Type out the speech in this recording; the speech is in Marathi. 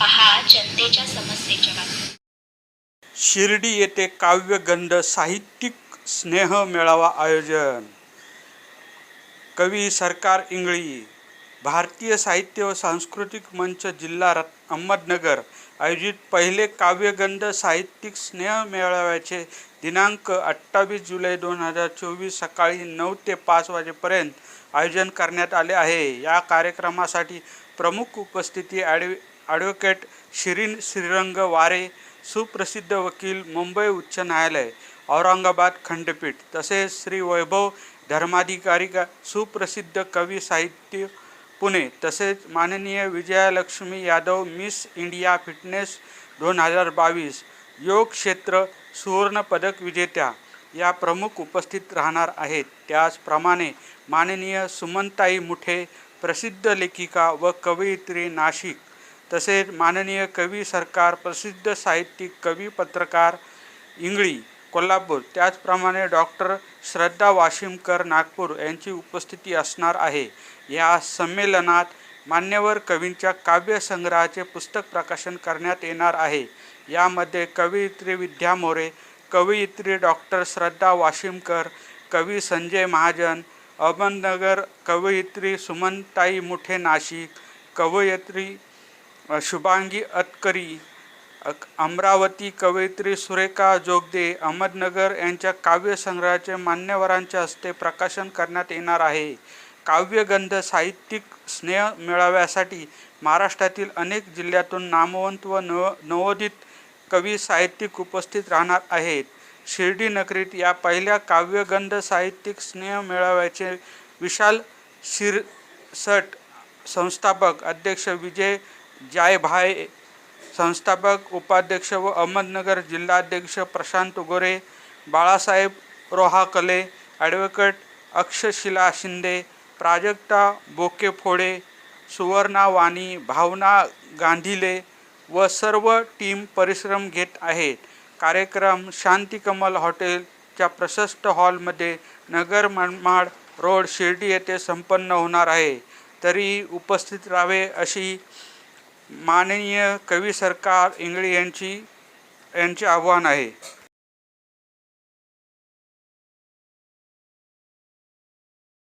पहा जनतेच्या समस्येच्या बातम्या शिर्डी येथे काव्यगंध साहित्यिक स्नेह मेळावा आयोजन. कवी सरकार इंगळी भारतीय साहित्य व सांस्कृतिक मंच जिल्हा रत् अहमदनगर आयोजित पहिले काव्यगंध साहित्यिक स्नेह मेळाव्याचे दिनांक अठ्ठावीस जुलै दोन हजार चोवीस सकाळी नऊ ते पाच वाजेपर्यंत आयोजन करण्यात आले आहे. या कार्यक्रमासाठी प्रमुख उपस्थिती ॲडव ॲडव्होकेट शिरीन श्रीरंग वारे सुप्रसिद्ध वकील मुंबई उच्च न्यायालय औरंगाबाद खंडपीठ तसेच श्री वैभव धर्माधिकारी सुप्रसिद्ध कवी साहित्य पुणे तसेच माननीय Vijayalakshmi Yadav miss India fitness दोन हजार बावीस योग क्षेत्र सुवर्णपदक विजेत्या या प्रमुख उपस्थित राहणार आहेत. त्याचप्रमाणे माननीय सुमनताई मुठे प्रसिद्ध लेखिका व कवयित्री नाशिक तसेच माननीय कवी सरकार प्रसिद्ध साहित्यिक कवी पत्रकार इंगळी कोल्हापूर त्याचप्रमाणे डॉक्टर श्रद्धा वाशिमकर नागपूर यांची उपस्थिती असणार आहे. या संमेलनात मान्यवर कवींच्या काव्यसंग्रहाचे पुस्तक प्रकाशन करण्यात येणार आहे. यामध्ये कवयित्री विद्या मोरे कवयित्री डॉक्टर श्रद्धा वाशिमकर कवी संजय महाजन अहमदनगर कवयित्री सुमनताई मुठे नाशिक कवयित्री शुभांगी अतकरी अक- अमरावती कवयित्री सुरेखा जोगदे अहमदनगर यांच्या काव्यसंग्रहाचे मान्यवरांच्या हस्ते प्रकाशन करण्यात येणार आहे. काव्यगंध साहित्यिक स्नेह मेळाव्यासाठी महाराष्ट्रातील अनेक जिल्ह्यातून नामवंत व नव नवोदित कवी साहित्यिक उपस्थित राहणार आहेत. शिर्डी नगरीत या पहिल्या काव्यगंध साहित्यिक स्नेह मेळाव्याचे विशाल शिरसट संस्थापक अध्यक्ष विजय जायभाय संस्थापक उपाध्यक्ष व अहमदनगर जिल्हाध्यक्ष प्रशांत गोरे बाळासाहेब रोहाकले ॲडव्होकेट अक्षशिला शिंदे प्राजक्ता बोकेफोडे सुवर्णा वाणी भावना गांधीले व सर्व टीम परिश्रम घेत आहेत. कार्यक्रम शांतिकमल हॉटेलच्या प्रशस्त हॉलमध्ये नगर मनमाड रोड शिर्डी येथे संपन्न होणार आहे. तरी उपस्थित राहावे अशी माननीय कवी सरकार इंगळे यांची यांचे आव्हान आहे.